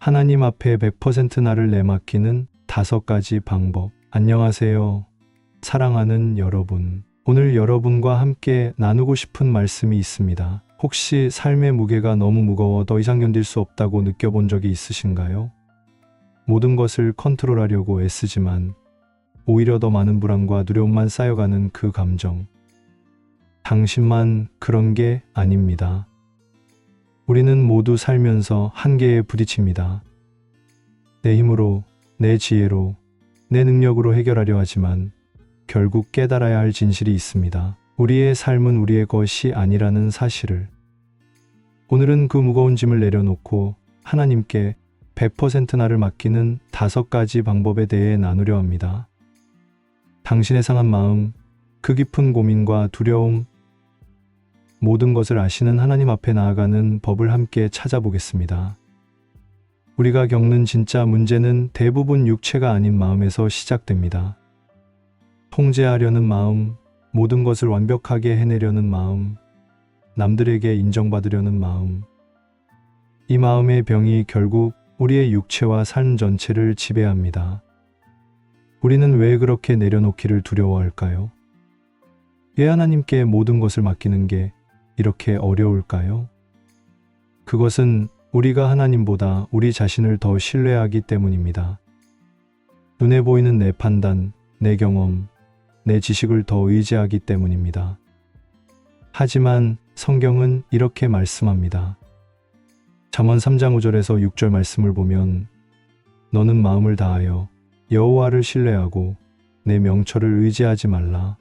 하나님 앞에 100% 나를 내맡기는 다섯 가지 방법. 안녕하세요. 사랑하는 여러분. 오늘 여러분과 함께 나누고 싶은 말씀이 있습니다. 혹시 삶의 무게가 너무 무거워 더 이상 견딜 수 없다고 느껴본 적이 있으신가요? 모든 것을 컨트롤하려고 애쓰지만 오히려 더 많은 불안과 두려움만 쌓여가는 그 감정. 당신만 그런 게 아닙니다. 우리는 모두 살면서 한계에 부딪힙니다. 내 힘으로, 내 지혜로, 내 능력으로 해결하려 하지만 결국 깨달아야 할 진실이 있습니다. 우리의 삶은 우리의 것이 아니라는 사실을. 오늘은 그 무거운 짐을 내려놓고 하나님께 100% 나를 맡기는 다섯 가지 방법에 대해 나누려 합니다. 당신의 상한 마음, 그 깊은 고민과 두려움, 모든 것을 아시는 하나님 앞에 나아가는 법을 함께 찾아보겠습니다. 우리가 겪는 진짜 문제는 대부분 육체가 아닌 마음에서 시작됩니다. 통제하려는 마음, 모든 것을 완벽하게 해내려는 마음, 남들에게 인정받으려는 마음. 이 마음의 병이 결국 우리의 육체와 삶 전체를 지배합니다. 우리는 왜 그렇게 내려놓기를 두려워할까요? 왜 하나님께 모든 것을 맡기는 게 이렇게 어려울까요? 그것은 우리가 하나님보다 우리 자신을 더 신뢰하기 때문입니다. 눈에 보이는 내 판단, 내 경험, 내 지식을 더 의지하기 때문입니다. 하지만 성경은 이렇게 말씀합니다. 잠언 3장 5절에서 6절 말씀을 보면 너는 마음을 다하여 여호와를 신뢰하고 내 명철을 의지하지 말라.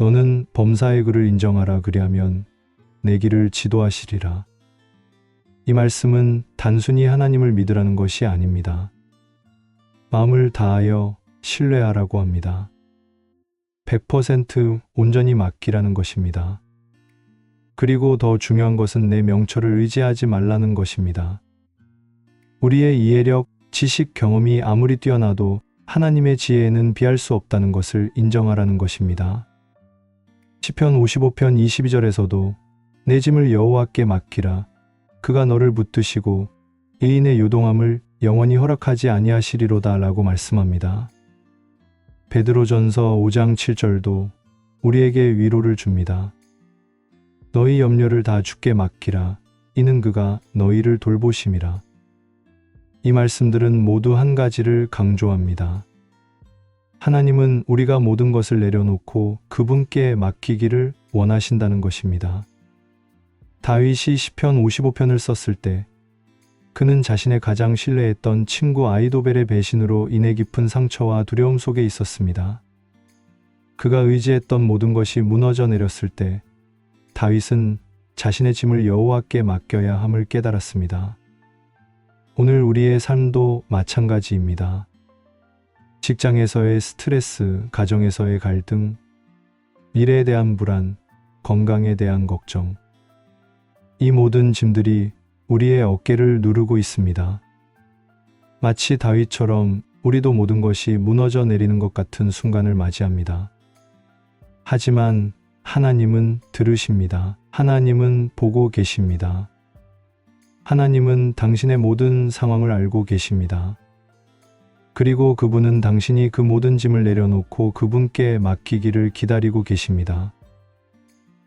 너는 범사의 글을 인정하라 그리하면 내 길을 지도하시리라. 이 말씀은 단순히 하나님을 믿으라는 것이 아닙니다. 마음을 다하여 신뢰하라고 합니다. 100% 온전히 맡기라는 것입니다. 그리고 더 중요한 것은 내 명철을 의지하지 말라는 것입니다. 우리의 이해력, 지식, 경험이 아무리 뛰어나도 하나님의 지혜에는 비할 수 없다는 것을 인정하라는 것입니다. 시편 55편 22절에서도 내 짐을 여호와께 맡기라 그가 너를 붙드시고 의인의 요동함을 영원히 허락하지 아니하시리로다 라고 말씀합니다. 베드로전서 5장 7절도 우리에게 위로를 줍니다. 너희 염려를 다 주께 맡기라 이는 그가 너희를 돌보심이라. 이 말씀들은 모두 한 가지를 강조합니다. 하나님은 우리가 모든 것을 내려놓고 그분께 맡기기를 원하신다는 것입니다. 다윗이 시편 55편을 썼을 때 그는 자신의 가장 신뢰했던 친구 아이도벨의 배신으로 인해 깊은 상처와 두려움 속에 있었습니다. 그가 의지했던 모든 것이 무너져 내렸을 때 다윗은 자신의 짐을 여호와께 맡겨야 함을 깨달았습니다. 오늘 우리의 삶도 마찬가지입니다. 직장에서의 스트레스, 가정에서의 갈등, 미래에 대한 불안, 건강에 대한 걱정. 이 모든 짐들이 우리의 어깨를 누르고 있습니다. 마치 다윗처럼 우리도 모든 것이 무너져 내리는 것 같은 순간을 맞이합니다. 하지만 하나님은 들으십니다. 하나님은 보고 계십니다. 하나님은 당신의 모든 상황을 알고 계십니다. 그리고 그분은 당신이 그 모든 짐을 내려놓고 그분께 맡기기를 기다리고 계십니다.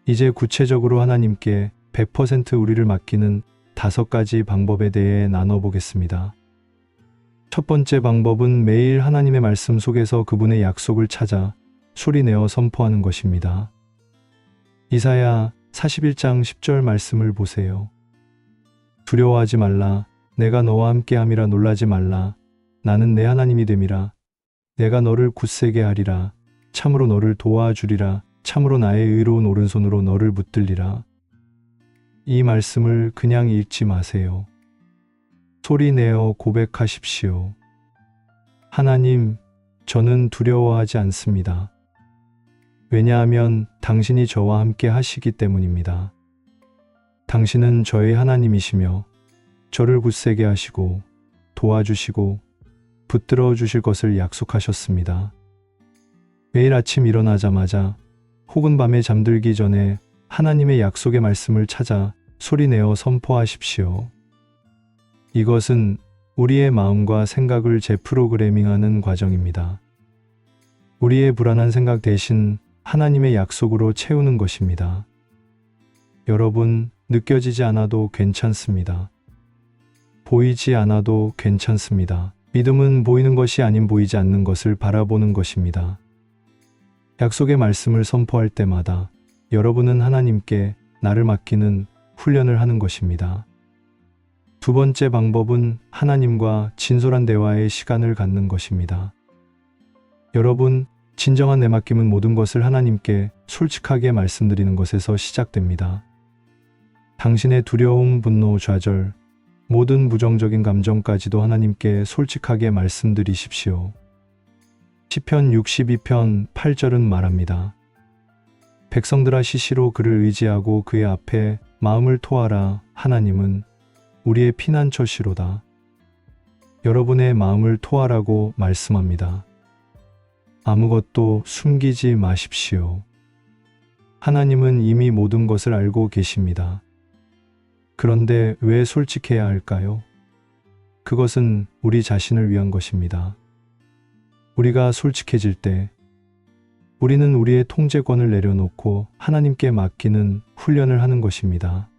이제 구체적으로 하나님께 100% 우리를 맡기는 다섯 가지 방법에 대해 나눠보겠습니다. 첫 번째 방법은 매일 하나님의 말씀 속에서 그분의 약속을 찾아 소리내어 선포하는 것입니다. 이사야 41장 10절 말씀을 보세요. 두려워하지 말라. 내가 너와 함께함이라 놀라지 말라. 나는 내 하나님이 됨이라. 내가 너를 굳세게 하리라. 참으로 너를 도와주리라. 참으로 나의 의로운 오른손으로 너를 붙들리라. 이 말씀을 그냥 읽지 마세요. 소리 내어 고백하십시오. 하나님, 저는 두려워하지 않습니다. 왜냐하면 당신이 저와 함께 하시기 때문입니다. 당신은 저의 하나님이시며 저를 굳세게 하시고 도와주시고 붙들어 주실 것을 약속하셨습니다. 매일 아침 일어나자마자 혹은 밤에 잠들기 전에 하나님의 약속의 말씀을 찾아 소리내어 선포하십시오. 이것은 우리의 마음과 생각을 재프로그래밍하는 과정입니다. 우리의 불안한 생각 대신 하나님의 약속으로 채우는 것입니다. 여러분, 느껴지지 않아도 괜찮습니다. 보이지 않아도 괜찮습니다. 믿음은 보이는 것이 아닌 보이지 않는 것을 바라보는 것입니다. 약속의 말씀을 선포할 때마다 여러분은 하나님께 나를 맡기는 훈련을 하는 것입니다. 두 번째 방법은 하나님과 진솔한 대화의 시간을 갖는 것입니다. 여러분, 진정한 내 맡김은 모든 것을 하나님께 솔직하게 말씀드리는 것에서 시작됩니다. 당신의 두려움, 분노, 좌절, 모든 부정적인 감정까지도 하나님께 솔직하게 말씀드리십시오. 시편 62편 8절은 말합니다. 백성들아 시시로 그를 의지하고 그의 앞에 마음을 토하라 하나님은 우리의 피난처시로다. 여러분의 마음을 토하라고 말씀합니다. 아무것도 숨기지 마십시오. 하나님은 이미 모든 것을 알고 계십니다. 그런데 왜 솔직해야 할까요? 그것은 우리 자신을 위한 것입니다. 우리가 솔직해질 때 우리는 우리의 통제권을 내려놓고 하나님께 맡기는 훈련을 하는 것입니다.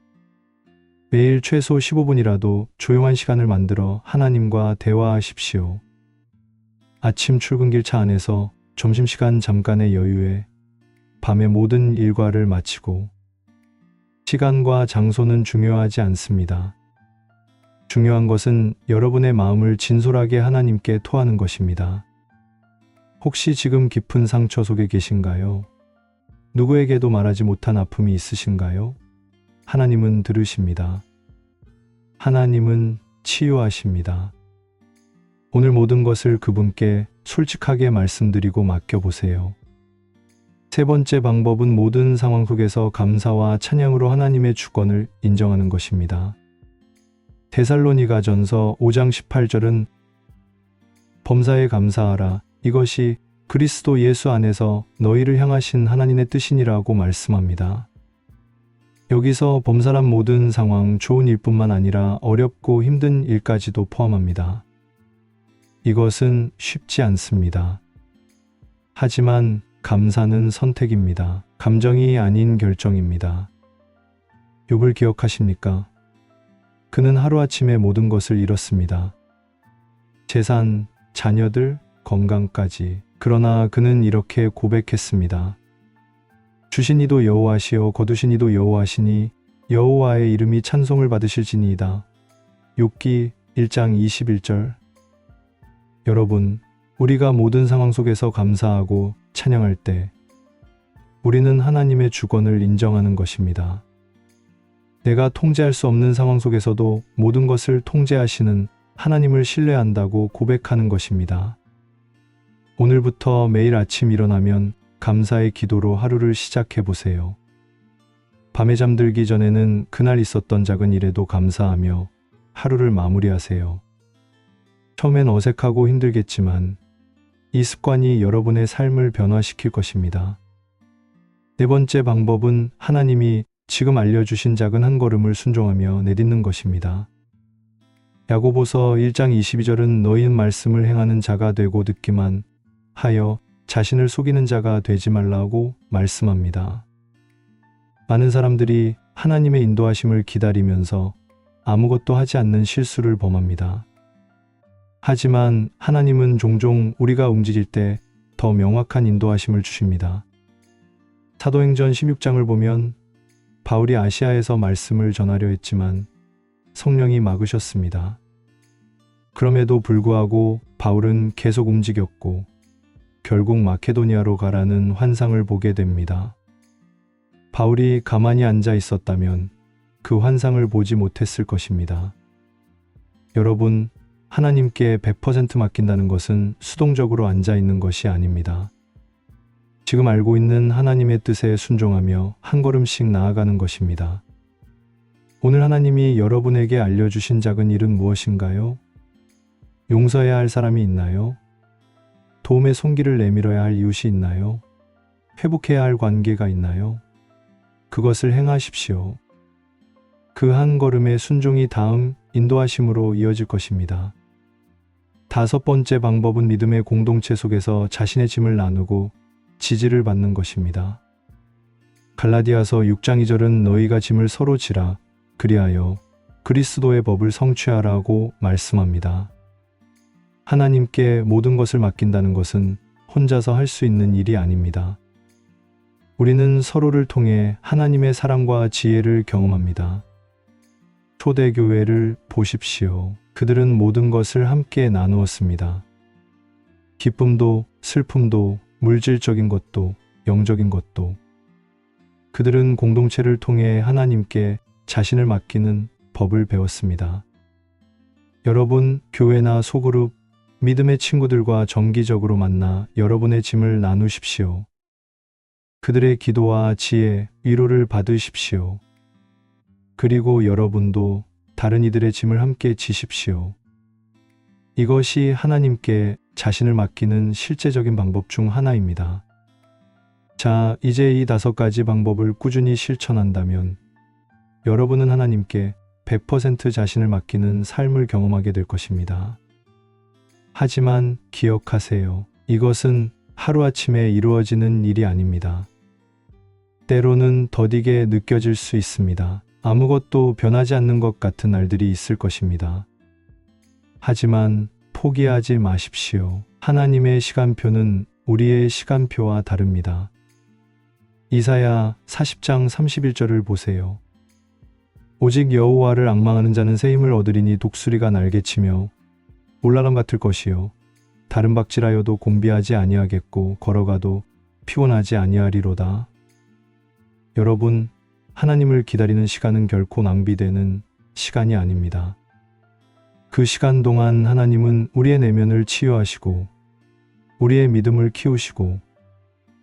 매일 최소 15분이라도 조용한 시간을 만들어 하나님과 대화하십시오. 아침 출근길 차 안에서 점심시간 잠깐의 여유에 밤의 모든 일과를 마치고 시간과 장소는 중요하지 않습니다. 중요한 것은 여러분의 마음을 진솔하게 하나님께 토하는 것입니다. 혹시 지금 깊은 상처 속에 계신가요? 누구에게도 말하지 못한 아픔이 있으신가요? 하나님은 들으십니다. 하나님은 치유하십니다. 오늘 모든 것을 그분께 솔직하게 말씀드리고 맡겨보세요. 세 번째 방법은 모든 상황 속에서 감사와 찬양으로 하나님의 주권을 인정하는 것입니다. 데살로니가 전서 5장 18절은 범사에 감사하라. 이것이 그리스도 예수 안에서 너희를 향하신 하나님의 뜻이니라고 말씀합니다. 여기서 범사란 모든 상황, 좋은 일뿐만 아니라 어렵고 힘든 일까지도 포함합니다. 이것은 쉽지 않습니다. 하지만 감사는 선택입니다. 감정이 아닌 결정입니다. 욥을 기억하십니까? 그는 하루아침에 모든 것을 잃었습니다. 재산, 자녀들, 건강까지. 그러나 그는 이렇게 고백했습니다. 주신 이도 여호와시요 거두신 이도 여호와시니 여호와의 이름이 찬송을 받으실지니이다. 욥기 1장 21절 여러분, 우리가 모든 상황 속에서 감사하고 찬양할 때 우리는 하나님의 주권을 인정하는 것입니다. 내가 통제할 수 없는 상황 속에서도 모든 것을 통제하시는 하나님을 신뢰한다고 고백하는 것입니다. 오늘부터 매일 아침 일어나면 감사의 기도로 하루를 시작해 보세요. 밤에 잠들기 전에는 그날 있었던 작은 일에도 감사하며 하루를 마무리하세요. 처음엔 어색하고 힘들겠지만 이 습관이 여러분의 삶을 변화시킬 것입니다. 네 번째 방법은 하나님이 지금 알려주신 작은 한 걸음을 순종하며 내딛는 것입니다. 야고보서 1장 22절은 너희는 말씀을 행하는 자가 되고 듣기만 하여 자신을 속이는 자가 되지 말라고 말씀합니다. 많은 사람들이 하나님의 인도하심을 기다리면서 아무것도 하지 않는 실수를 범합니다. 하지만 하나님은 종종 우리가 움직일 때 더 명확한 인도하심을 주십니다. 사도행전 16장을 보면 바울이 아시아에서 말씀을 전하려 했지만 성령이 막으셨습니다. 그럼에도 불구하고 바울은 계속 움직였고 결국 마케도니아로 가라는 환상을 보게 됩니다. 바울이 가만히 앉아 있었다면 그 환상을 보지 못했을 것입니다. 여러분, 하나님께 100% 맡긴다는 것은 수동적으로 앉아 있는 것이 아닙니다. 지금 알고 있는 하나님의 뜻에 순종하며 한 걸음씩 나아가는 것입니다. 오늘 하나님이 여러분에게 알려주신 작은 일은 무엇인가요? 용서해야 할 사람이 있나요? 도움의 손길을 내밀어야 할 이웃이 있나요? 회복해야 할 관계가 있나요? 그것을 행하십시오. 그 한 걸음의 순종이 다음 인도하심으로 이어질 것입니다. 다섯 번째 방법은 믿음의 공동체 속에서 자신의 짐을 나누고 지지를 받는 것입니다. 갈라디아서 6장 2절은 너희가 짐을 서로 지라 그리하여 그리스도의 법을 성취하라고 말씀합니다. 하나님께 모든 것을 맡긴다는 것은 혼자서 할 수 있는 일이 아닙니다. 우리는 서로를 통해 하나님의 사랑과 지혜를 경험합니다. 초대교회를 보십시오. 그들은 모든 것을 함께 나누었습니다. 기쁨도 슬픔도 물질적인 것도 영적인 것도 그들은 공동체를 통해 하나님께 자신을 맡기는 법을 배웠습니다. 여러분, 교회나 소그룹, 믿음의 친구들과 정기적으로 만나 여러분의 짐을 나누십시오. 그들의 기도와 지혜, 위로를 받으십시오. 그리고 여러분도 다른 이들의 짐을 함께 지십시오. 이것이 하나님께 자신을 맡기는 실제적인 방법 중 하나입니다. 자, 이제 이 다섯 가지 방법을 꾸준히 실천한다면 여러분은 하나님께 100% 자신을 맡기는 삶을 경험하게 될 것입니다. 하지만 기억하세요. 이것은 하루아침에 이루어지는 일이 아닙니다. 때로는 더디게 느껴질 수 있습니다. 아무것도 변하지 않는 것 같은 날들이 있을 것입니다. 하지만 포기하지 마십시오. 하나님의 시간표는 우리의 시간표와 다릅니다. 이사야 40장 31절을 보세요. 오직 여호와를 악망하는 자는 새 힘을 얻으리니 독수리가 날개치며 올라람 같을 것이요 다른 박질하여도 곤비하지 아니하겠고 걸어가도 피곤하지 아니하리로다. 여러분 하나님을 기다리는 시간은 결코 낭비되는 시간이 아닙니다. 그 시간 동안 하나님은 우리의 내면을 치유하시고 우리의 믿음을 키우시고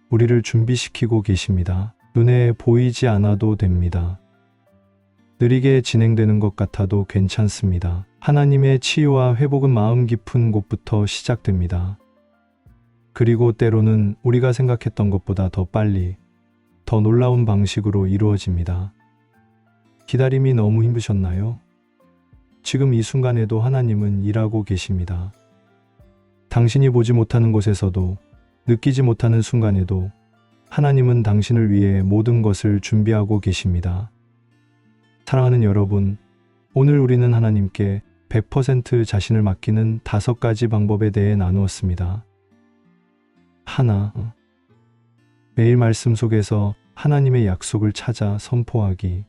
우리를 준비시키고 계십니다. 눈에 보이지 않아도 됩니다. 느리게 진행되는 것 같아도 괜찮습니다. 하나님의 치유와 회복은 마음 깊은 곳부터 시작됩니다. 그리고 때로는 우리가 생각했던 것보다 더 빨리, 더 놀라운 방식으로 이루어집니다. 기다림이 너무 힘드셨나요? 지금 이 순간에도 하나님은 일하고 계십니다. 당신이 보지 못하는 곳에서도 느끼지 못하는 순간에도 하나님은 당신을 위해 모든 것을 준비하고 계십니다. 사랑하는 여러분, 오늘 우리는 하나님께 100% 자신을 맡기는 다섯 가지 방법에 대해 나누었습니다. 하나, 매일 말씀 속에서 하나님의 약속을 찾아 선포하기.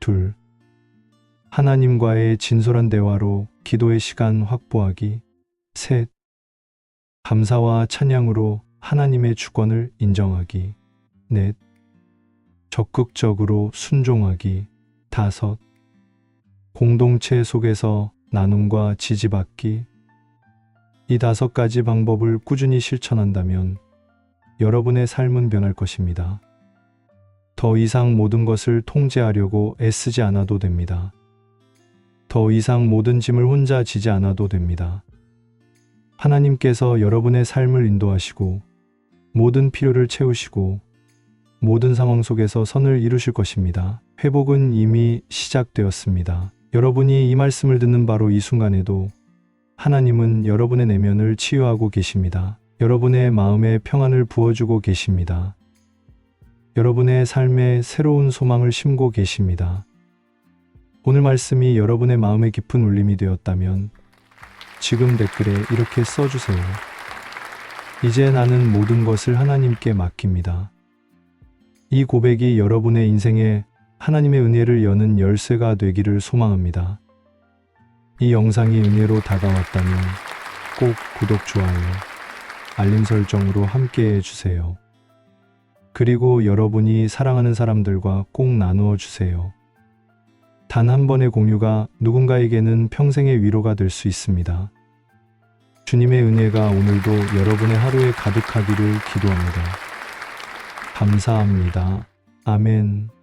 둘, 하나님과의 진솔한 대화로 기도의 시간 확보하기. 셋, 감사와 찬양으로 하나님의 주권을 인정하기. 넷, 적극적으로 순종하기. 다섯, 공동체 속에서 나눔과 지지받기. 이 다섯 가지 방법을 꾸준히 실천한다면 여러분의 삶은 변할 것입니다. 더 이상 모든 것을 통제하려고 애쓰지 않아도 됩니다. 더 이상 모든 짐을 혼자 지지 않아도 됩니다. 하나님께서 여러분의 삶을 인도하시고 모든 필요를 채우시고 모든 상황 속에서 선을 이루실 것입니다. 회복은 이미 시작되었습니다. 여러분이 이 말씀을 듣는 바로 이 순간에도 하나님은 여러분의 내면을 치유하고 계십니다. 여러분의 마음에 평안을 부어주고 계십니다. 여러분의 삶에 새로운 소망을 심고 계십니다. 오늘 말씀이 여러분의 마음에 깊은 울림이 되었다면 지금 댓글에 이렇게 써주세요. 이제 나는 모든 것을 하나님께 맡깁니다. 이 고백이 여러분의 인생에 하나님의 은혜를 여는 열쇠가 되기를 소망합니다. 이 영상이 은혜로 다가왔다면 꼭 구독, 좋아요, 알림 설정으로 함께 해주세요. 그리고 여러분이 사랑하는 사람들과 꼭 나누어 주세요. 단 한 번의 공유가 누군가에게는 평생의 위로가 될 수 있습니다. 주님의 은혜가 오늘도 여러분의 하루에 가득하기를 기도합니다. 감사합니다. 아멘.